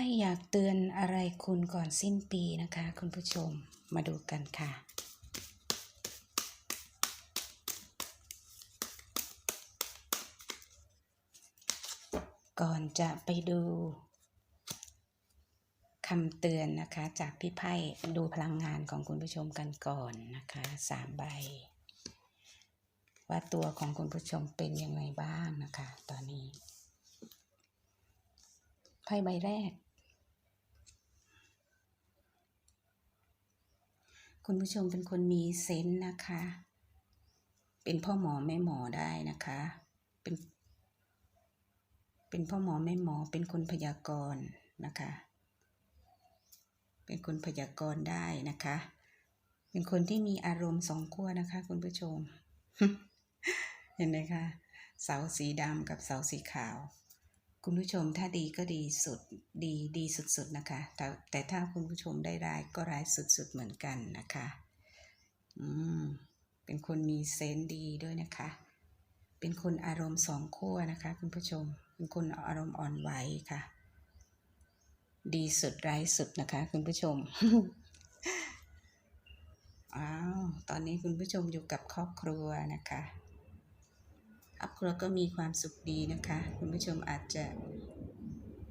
พ่อยากเตือนอะไรคุณก่อนสิ้นปีนะคะ คุณผู้ชมมาดูกันค่ะ ก่อนจะไปดูคำเตือนนะคะ จากพี่ไพ่ดูพลังงานของคุณผู้ชมกันก่อนนะคะสามใบ ว่าตัวของคุณผู้ชมเป็นยังไงบ้างนะคะ ตอนนี้ไพ่ใบแรก คุณผู้ชมเป็นคนมีเซนส์นะคะ เป็นพ่อหมอแม่หมอได้นะคะ เป็น เป็นพ่อหมอแม่หมอ เป็นคนพยากรณ์นะคะ เป็นคนพยากรณ์ได้นะคะ เป็นคนที่มีอารมณ์สองขั้วนะคะ คุณผู้ชม เห็นไหมคะ เสาสีดำกับเสาสีขาว คุณผู้ชมถ้าดีก็ดีสุดดีดีสุดๆนะคะ แต่แต่ถ้าคุณผู้ชมได้ร้ายก็ร้ายสุดๆเหมือนกันนะคะ อืม เป็นคนมีเซนส์ดีด้วยนะคะ เป็นคนอารมณ์สองขั้วนะคะ คุณผู้ชม เป็นคนอารมณ์อ่อนไหวค่ะ ดีสุดร้ายสุดนะคะ คุณผู้ชมอ้าวตอนนี้คุณผู้ชมอยู่กับครอบครัวนะคะ ครอบครัวก็มีความสุขดีนะคะ คุณผู้ชมอาจจะ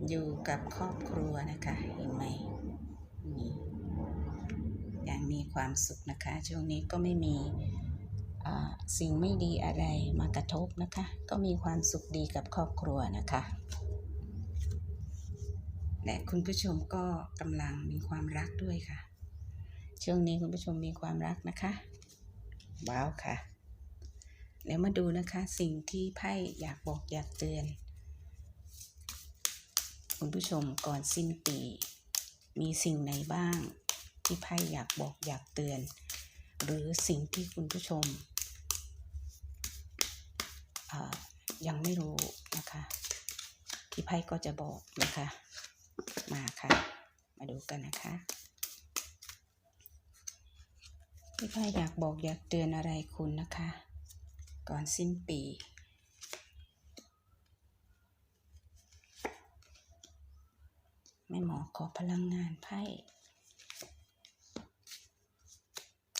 อยู่กับครอบครัวนะคะ เห็นไหมนี่อย่างมีความสุขนะคะ ช่วงนี้ก็ไม่มีสิ่งไม่ดีอะไรมากระทบนะคะ ก็มีความสุขดีกับครอบครัวนะคะและคุณผู้ชมก็กำลังมีความรักด้วยค่ะ ช่วงนี้คุณผู้ชมมีความรักนะคะ ว้าวค่ะ เดี๋ยวมาดูนะคะสิ่งที่ไพ่อยากบอกอยากเตือน คุณผู้ชมก่อนสิ้นปี มีสิ่งไหนบ้าง ที่ไพ่อยากบอกอยากเตือน หรือสิ่งที่คุณผู้ชมยังไม่รู้นะคะ ที่ไพ่ก็จะบอกนะคะ มาค่ะ มาดูกันนะคะที่ไพ่อยากบอกอยากเตือนอะไรคุณนะคะ ก่อนสิ้นปี แม่หมอขอพลังงานไพ่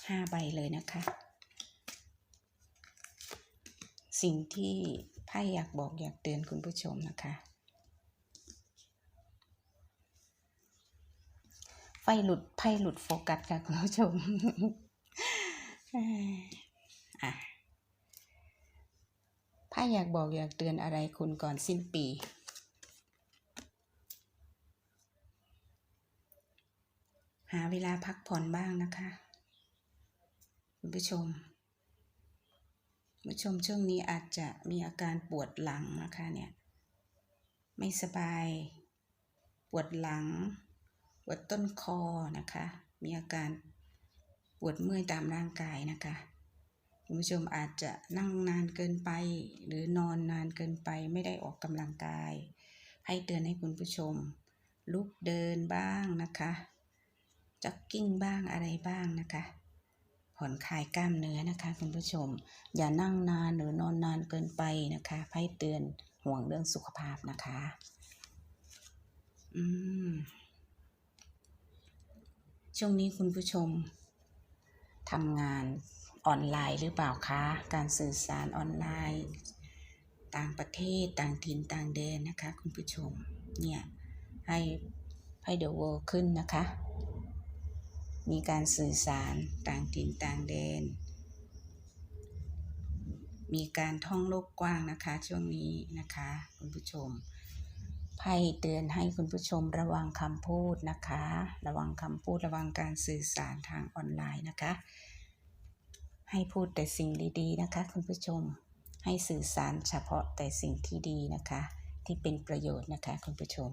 ห้าใบเลยนะคะ สิ่งที่ไพ่อยากบอกอยากเตือนคุณผู้ชมนะคะ ไฟหลุดไพ่หลุดโฟกัสค่ะคุณผู้ชม อะ อยากบอกอยากเตือนอะไรคุณก่อนสิ้นปี หาเวลาพักผ่อนบ้างนะคะ คุณผู้ชมคุณผู้ชมช่วงนี้อาจจะมีอาการปวดหลังนะคะเนี่ย ไม่สบาย ปวดหลัง ปวดต้นคอนะคะ มีอาการปวดเมื่อยตามร่างกายนะคะ คุณผู้ชมอาจจะนั่งนานเกินไป หรือนอนนานเกินไปไม่ได้ออกกำลังกาย ให้เตือนให้คุณผู้ชม ลุกเดินบ้างนะคะจ็อกกิ้งบ้างอะไรบ้างนะคะ ผ่อนคลายกล้ามเนื้อนะคะคุณผู้ชม อย่านั่งนานหรือนอนนานเกินไปนะคะให้เตือนห่วงเรื่องสุขภาพนะคะ อืมช่วงนี้คุณผู้ชมทำงาน ออนไลน์หรือเปล่าคะ การสื่อสารออนไลน์ ต่างประเทศต่างถิ่นต่างแดนนะคะ คุณผู้ชม เนี่ย ให้ให้เดอะเวิลด์ขึ้นนะคะ มีการสื่อสารต่างถิ่นต่างแดน มีการท่องโลกกว้างนะคะ ช่วงนี้นะคะ คุณผู้ชมไพ่เตือนให้คุณผู้ชมระวังคำพูดนะคะ ระวังคำพูดระวังการสื่อสารทางออนไลน์นะคะ ให้พูดแต่สิ่งดีๆนะคะ คุณผู้ชมให้สื่อสารเฉพาะแต่สิ่งที่ดีนะคะ ที่เป็นประโยชน์นะคะ คุณผู้ชม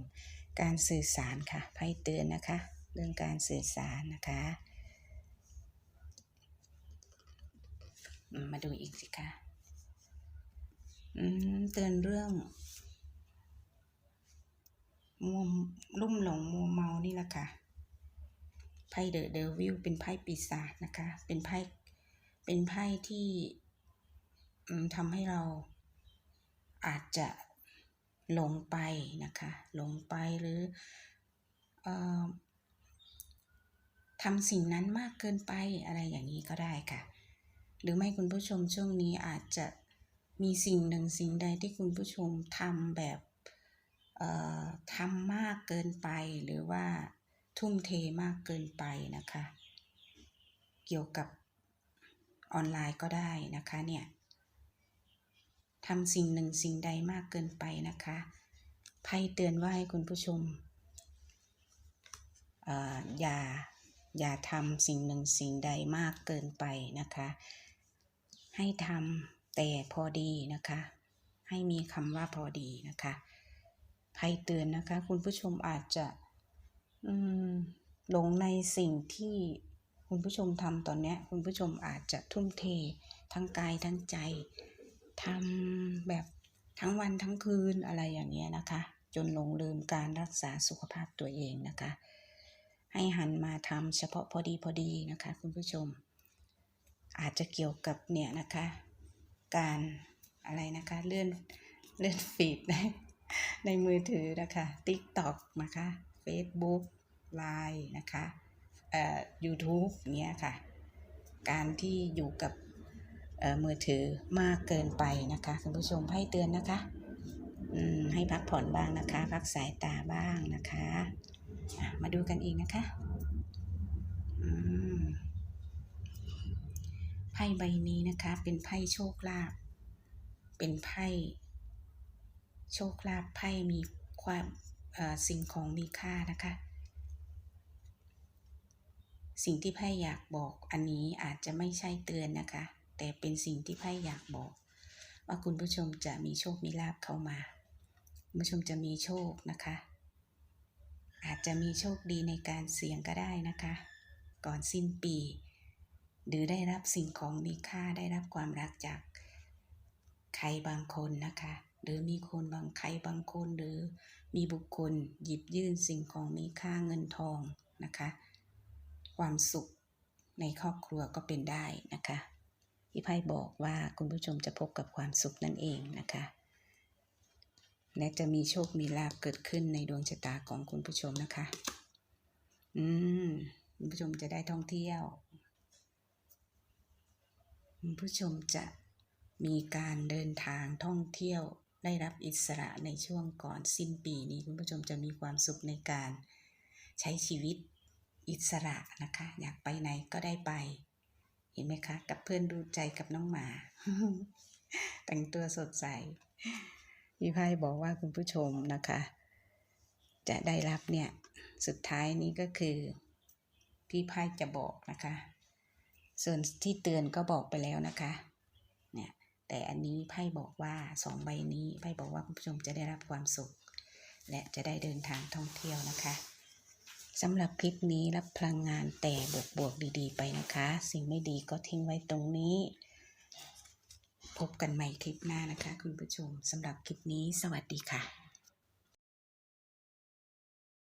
การสื่อสารค่ะไพ่เตือนนะคะ เรื่องการสื่อสารนะคะ มาดูอีกสิคะเตือนเรื่องมัวลุ่มหลงมัวเมานี่แหละค่ะไพ่เดอะเดวิลเป็นไพ่ปีศาจนะคะ เป็นไพ่ เป็นไพ่ที่ทำให้เราอาจจะหลงไปนะคะหลงไปหรืออทำสิ่งนั้นมากเกินไปอะไรอย่างนี้ก็ได้ค่ะ หรือไม่คุณผู้ชมช่วงนี้อาจจะมีสิ่งหนึ่งสิ่งใดที่คุณผู้ชมทำแบบทำมากเกินไปหรือว่าทุ่มเทมากเกินไปนะคะ เกี่ยวกับ ออนไลน์ก็ได้นะคะเนี่ยทำสิ่งหนึ่งสิ่งใดมากเกินไปนะคะไพ่เตือนว่าให้คุณผู้ชมออย่าอย่าทำสิ่งหนึ่งสิ่งใดมากเกินไปนะคะ ให้ทำแต่พอดีนะคะ ให้มีคำว่าพอดีนะคะไพ่เตือนนะคะ คุณผู้ชมอาจจะหลงในสิ่งที่ คุณผู้ชมทำตอนนี้คุณผู้ชมอาจจะทุ่มเททั้งกายทั้งใจทำแบบทั้งวันทั้งคืนอะไรอย่างเงี้ยนะคะ จนหลงลืมการรักษาสุขภาพตัวเองนะคะ ให้หันมาทำเฉพาะพอดีพอดีนะคะ คุณผู้ชม อาจจะเกี่ยวกับเนี่ยนะคะ การอะไรนะคะเลื่อนเลื่อนฟีดในในมือถือนะคะ TikTok นะคะ Facebook Line นะคะ เอ่อ YouTube เนี้ยค่ะ การที่อยู่กับเอ่อมือถือมากเกินไปนะคะคุณผู้ชมให้เตือนนะคะอืมให้พักผ่อนบ้างนะคะ พักสายตาบ้างนะคะอะมาดูกันอีกนะคะอืมไพ่ใบนี้นะคะ เป็นไพ่โชคลาภเป็นไพ่โชคลาภไพ่มีความเอ่อสิ่งของมีค่านะคะ สิ่งที่ไพ่อยากบอกอันนี้อาจจะไม่ใช่เตือนนะคะ แต่เป็นสิ่งที่ไพ่อยากบอก ว่าคุณผู้ชมจะมีโชคมีลาภเข้ามา คุณผู้ชมจะมีโชคนะคะ อาจจะมีโชคดีในการเสี่ยงก็ได้นะคะ ก่อนสิ้นปี หรือได้รับสิ่งของมีค่าได้รับความรักจากใครบางคนนะคะ หรือมีคนบางใครบางคนหรือมีบุคคลหยิบยื่นสิ่งของมีค่าเงินทองนะคะ ความสุขในครอบครัวก็เป็นได้นะคะที่ไพ่บอกว่าคุณผู้ชมจะพบกับความสุขนั่นเองนะคะ และจะมีโชคมีลาภเกิดขึ้นในดวงชะตาของคุณผู้ชมนะคะ อืมคุณผู้ชมจะได้ท่องเที่ยว คุณผู้ชมจะมีการเดินทางท่องเที่ยวได้รับอิสระในช่วงก่อนสิ้นปีนี้คุณผู้ชมจะมีความสุขในการใช้ชีวิต อิสระนะคะ อยากไปไหนก็ได้ไป เห็นไหมคะ กับเพื่อนดูใจกับน้องหมา แต่งตัวสดใสพี่ไพ่บอกว่าคุณผู้ชมนะคะ จะได้รับเนี่ย สุดท้ายนี้ก็คือ พี่ไพ่จะบอกนะคะ ส่วนที่เตือนก็บอกไปแล้วนะคะเนี่ยแต่อันนี้ไพ่บอกว่าสองใบนี้ไพ่บอกว่าคุณผู้ชมจะได้รับความสุข และจะได้เดินทางท่องเที่ยวนะคะ สำหรับคลิปนี้รับพลังงานแต่บวกบวกๆดีๆ ไปนะคะ สิ่งไม่ดีก็ทิ้งไว้ตรงนี้ พบกันใหม่คลิปหน้านะคะ คุณผู้ชมสำหรับคลิปนี้สวัสดีค่ะ